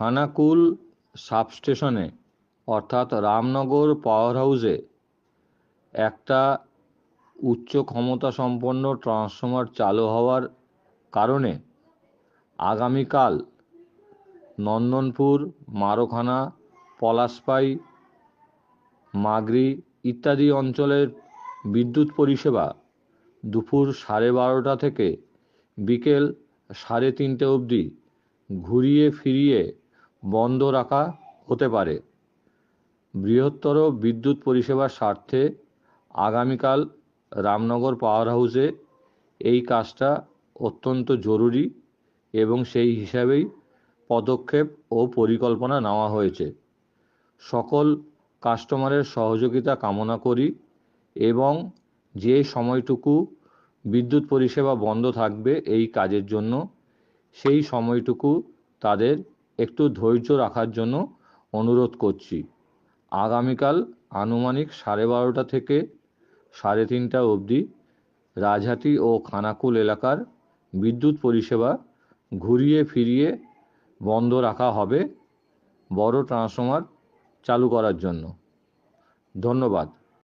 খানাকুল সাবস্টেশনে, অর্থাৎ রামনগর পাওয়ার হাউসে, একটা উচ্চ ক্ষমতা সম্পন্ন ট্রান্সফর্মার চালু হওয়ার কারণে আগামীকাল নন্দনপুর, মারোখানা, পলাশপাই, মাগরি ইত্যাদি অঞ্চলের বিদ্যুৎ পরিষেবা দুপুর সাড়ে বারোটা থেকে বিকেল সাড়ে তিনটে অবধি ঘুরিয়ে ফিরিয়ে বন্ধ রাখা হতে পারে। বৃহত্তর বিদ্যুৎ পরিষেবার স্বার্থে আগামীকাল রামনগর পাওয়ার হাউসে এই কাজটা অত্যন্ত জরুরি এবং সেই হিসাবেই পদক্ষেপ ও পরিকল্পনা নেওয়া হয়েছে। সকল কাস্টমারের সহযোগিতা কামনা করি এবং যে সময়টুকু বিদ্যুৎ পরিষেবা বন্ধ থাকবে এই কাজের জন্য, সেই সময়টুকু তাদের একটু ধৈর্য রাখার জন্য অনুরোধ করছি। আগামীকাল আনুমানিক সাড়ে বারোটা থেকে সাড়ে তিনটা অবধি রাজহাটি ও খানাকুল এলাকার বিদ্যুৎ পরিষেবা ঘুরিয়ে ফিরিয়ে বন্ধ রাখা হবে বড় ট্রান্সফর্মার চালু করার জন্য। ধন্যবাদ।